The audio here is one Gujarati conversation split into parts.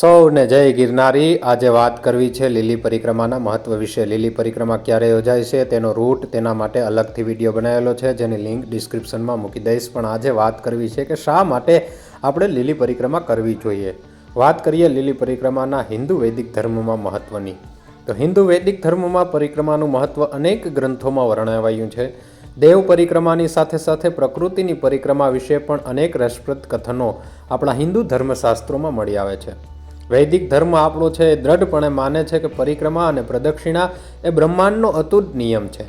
સૌને જય ગિરનારી. આજે વાત કરવી છે લીલી પરિક્રમાના મહત્વ વિશે. લીલી પરિક્રમા ક્યારે યોજાય છે? તેનો રૂટ તેના માટે અલગથી વીડિયો બનાવેલો છે. જેની લિંક ડિસ્ક્રિપ્શનમાં મૂકી દઈશ. પણ આજે વાત કરવી છે કે શા માટે આપણે લીલી પરિક્રમા કરવી જોઈએ? વાત કરીએ લીલી પરિક્રમાના હિન્દુ વૈદિક ધર્મમાં મહત્વની. તો હિન્દુ વૈદિક ધર્મમાં પરિક્રમાનું મહત્વ અનેક ગ્રંથોમાં વર્ણવાયું છે. દેવ પરિક્રમાની સાથે સાથે પ્રકૃતિની પરિક્રમા વિશે પણ અનેક રસપ્રદ કથનો આપણા હિન્દુ ધર્મશાસ્ત્રોમાં મળી આવે છે. વૈદિક ધર્મ આપણો છે એ દ્રઢપણે માને છે કે પરિક્રમા અને પ્રદક્ષિણા એ બ્રહ્માંડનો અતૂટ નિયમ છે.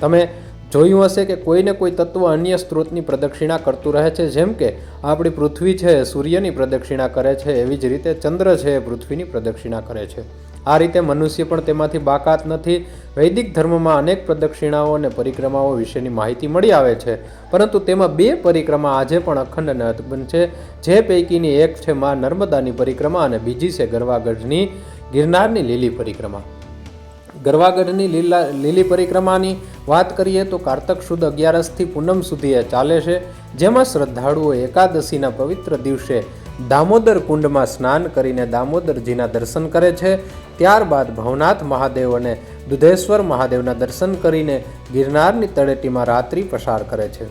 તમે જોયું હશે કે કોઈને કોઈ તત્વ અન્ય સ્ત્રોતની પ્રદક્ષિણા કરતું રહે છે, જેમ કે આપણી પૃથ્વી છે સૂર્યની પ્રદક્ષિણા કરે છે, એવી જ રીતે ચંદ્ર છે એ પૃથ્વીની પ્રદક્ષિણા કરે છે. આ રીતે મનુષ્ય પણ તેમાંથી બાકાત નથી વૈદિક ધર્મમાં અનેક પ્રદક્ષિણાઓ અને પરિક્રમાઓ વિશેની માહિતી મળી આવે છે. પરંતુ તેમાં બે પરિક્રમા આજે પણ અખંડ અને અદભુત છે. જે પૈકીની એક છે મા નર્મદાની પરિક્રમા અને બીજી છે ગરવાગઢની ગિરનારની લીલી પરિક્રમા. ગરવાગઢની લીલા, લીલી પરિક્રમાની વાત કરીએ તો કારતક સુદ અગિયારસથી પૂનમ સુધી એ ચાલે છે. જેમાં શ્રદ્ધાળુઓ એકાદશીના પવિત્ર દિવસે દામોદર કુંડમાં સ્નાન કરીને દામોદરજીના દર્શન કરે છે. ત્યારબાદ ભવનાથ મહાદેવ અને દુધેશ્વર મહાદેવના દર્શન કરીને ગિરનારની તળેટીમાં રાત્રિ પસાર કરે છે.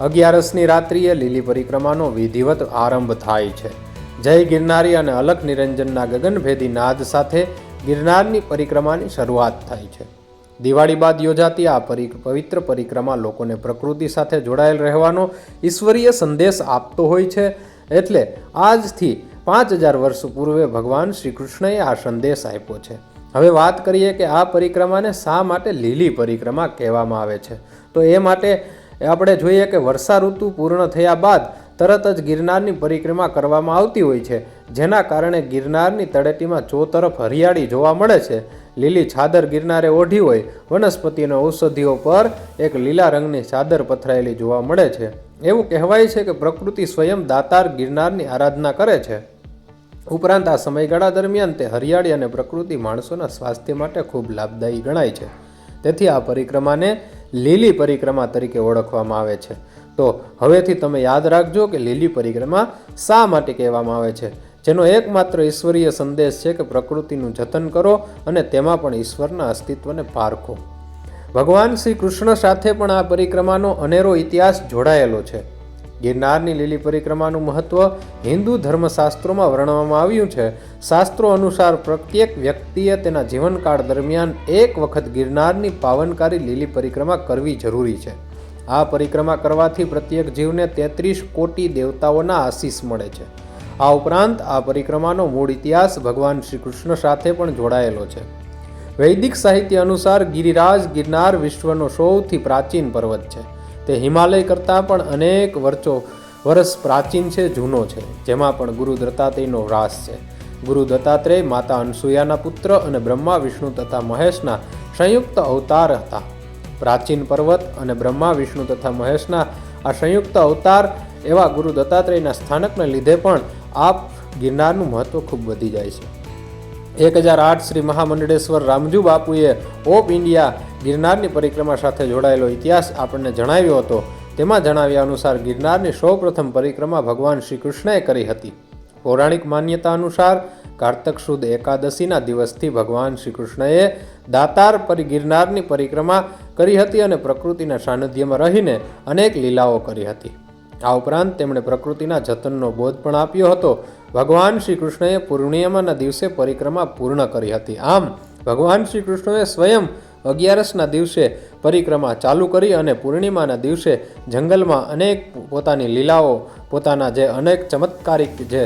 અગિયારસની રાત્રિએ લીલી પરિક્રમાનો વિધિવત આરંભ થાય છે. જય ગિરનારી અને અલખ નિરંજનના ગગનભેદી નાદ સાથે ગિરનારની પરિક્રમાની શરૂઆત થાય છે. દિવાળી બાદ યોજાતી આ પવિત્ર પરિક્રમા લોકોને પ્રકૃતિ સાથે જોડાયેલ રહેવાનો ઈશ્વરીય સંદેશ આપતો હોય છે. એટલે આજથી પાંચ હજાર વર્ષ પૂર્વે ભગવાન શ્રી કૃષ્ણએ આ સંદેશ આપ્યો છે. હવે વાત કરીએ કે આ પરિક્રમાને શા માટે લીલી પરિક્રમા કહેવામાં આવે છે? તો એ માટે આપણે જોઈએ કે વર્ષા ઋતુ પૂર્ણ થયા બાદ તરત જ ગિરનારની પરિક્રમા કરવામાં આવતી હોય છે, જેના કારણે ગિરનારની તળેટીમાં ચોતરફ હરિયાળી જોવા મળે છે. લીલી છાદર ગિરનારે ઓઢી હોય, વનસ્પતિનો ઔષધિઓ પર એક લીલા રંગની ચાદર પથરાયેલી જોવા મળે છે. એવું કહેવાય છે કે પ્રકૃતિ સ્વયં દાતાર ગિરનારની આરાધના કરે છે. ઉપરાંત આ સમયગાળા દરમિયાન તે હરિયાળી અને પ્રકૃતિ માણસોના સ્વાસ્થ્ય માટે ખૂબ લાભદાયી ગણાય છે. તેથી આ પરિક્રમાને લીલી પરિક્રમા તરીકે ઓળખવામાં આવે છે. તો હવેથી તમે યાદ રાખજો કે લીલી પરિક્રમા શા માટે કહેવામાં આવે છે? જેનો એકમાત્ર ઈશ્વરીય સંદેશ છે કે પ્રકૃતિનું જતન કરો અને તેમાં પણ ઈશ્વરના અસ્તિત્વને પારખો. ભગવાન શ્રી કૃષ્ણ સાથે પણ આ પરિક્રમાનો અનેરો ઇતિહાસ જોડાયેલો છે. ગિરનારની લીલી પરિક્રમાનું મહત્વ હિન્દુ ધર્મશાસ્ત્રોમાં વર્ણવવામાં આવ્યું છે. શાસ્ત્રો અનુસાર પ્રત્યેક વ્યક્તિએ તેના જીવનકાળ દરમિયાન એક વખત ગિરનારની પાવનકારી લીલી પરિક્રમા કરવી જરૂરી છે. આ પરિક્રમા કરવાથી પ્રત્યેક જીવને તેત્રીસ કોટી દેવતાઓના આશીષ મળે છે. આ ઉપરાંત આ પરિક્રમાનો મૂળ ઇતિહાસ ભગવાન શ્રી કૃષ્ણ સાથે પણ જોડાયેલો છે. વૈદિક સાહિત્ય અનુસાર ગિરિરાજ ગિરનાર વિશ્વનો સૌથી પ્રાચીન પર્વત છે. તે હિમાલય કરતાં પણ અનેક વર્ષો, વર્ષ પ્રાચીન છે, જૂનો છે. જેમાં પણ ગુરુ દત્તાત્રેયનો વ્રાસ છે. ગુરુ દત્તાત્રેય માતા અનસુયાના પુત્ર અને બ્રહ્મા, વિષ્ણુ તથા મહેશના સંયુક્ત અવતાર હતા. પ્રાચીન પર્વત અને બ્રહ્મા, વિષ્ણુ તથા મહેશના આ સંયુક્ત અવતાર એવા ગુરુ દત્તાત્રેયના સ્થાનકને લીધે પણ આ ગિરનારનું મહત્ત્વ ખૂબ વધી જાય છે. એક હજાર આઠ શ્રી મહામંડળેશ્વર રામજુ બાપુએ ઓફ ઇન્ડિયા ગિરનારની પરિક્રમા સાથે જોડાયેલો ઇતિહાસ આપણને જણાવ્યો હતો. તેમાં જણાવ્યા અનુસાર ગિરનારની સૌપ્રથમ પરિક્રમા ભગવાન શ્રી કૃષ્ણએ કરી હતી. પૌરાણિક માન્યતા અનુસાર કારતક સુદ એકાદશીના દિવસથી ભગવાન શ્રી કૃષ્ણએ દાતાર પરી ગિરનારની પરિક્રમા કરી હતી અને પ્રકૃતિના સાનિધ્યમાં રહીને અનેક લીલાઓ કરી હતી. આ ઉપરાંત તેમણે પ્રકૃતિના જતનનો બોધ પણ આપ્યો હતો. ભગવાન શ્રી કૃષ્ણએ પૂર્ણિમાના દિવસે પરિક્રમા પૂર્ણ કરી હતી. આમ, ભગવાન શ્રી કૃષ્ણએ સ્વયં અગિયારસના દિવસે પરિક્રમા ચાલુ કરી અને પૂર્ણિમાના દિવસે જંગલમાં અનેક પોતાની લીલાઓ, પોતાના જે અનેક ચમત્કારિક જે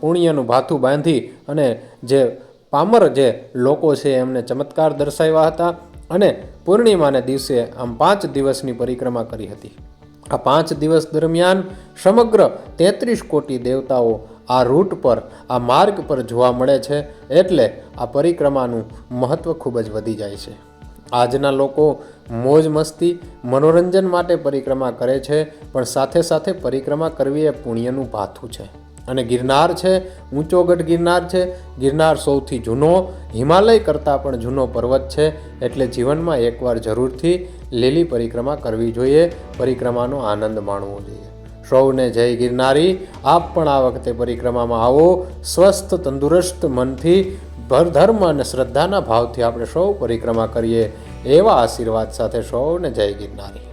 પુણ્યનું ભાથું બાંધી અને જે પામર જે લોકો છે એમને ચમત્કાર દર્શાવ્યા હતા અને પૂર્ણિમાના દિવસે આમ પાંચ દિવસની પરિક્રમા કરી હતી. આ પાંચ દિવસ દરમિયાન સમગ્ર તેત્રીસ કોટી દેવતાઓ આ રૂટ પર, આ માર્ગ પર જોવા મળે છે એટલે આ પરિક્રમાનું મહત્ત્વ ખૂબ જ વધી જાય છે. આજના લોકો મોજ મસ્તી, મનોરંજન માટે પરિક્રમા કરે છે, પણ સાથે સાથે પરિક્રમા કરવી એ પુણ્યનું ભાથું છે. અને ગિરનાર છે, ઊંચો ગઢ ગિરનાર છે. ગિરનાર સૌથી જૂનો, હિમાલય કરતાં પણ જૂનો પર્વત છે. એટલે જીવનમાં એકવાર જરૂરથી લીલી પરિક્રમા કરવી જોઈએ. પરિક્રમાનો આનંદ માણવો જોઈએ. સૌને જય ગિરનારી. આપ પણ આ વખતે પરિક્રમામાં આવો. સ્વસ્થ, તંદુરસ્ત મનથી ધર્મ અને શ્રદ્ધાના ભાવથી આપણે સૌ પરિક્રમા કરીએ. એવા આશીર્વાદ સાથે સૌને જય ગિરનારી.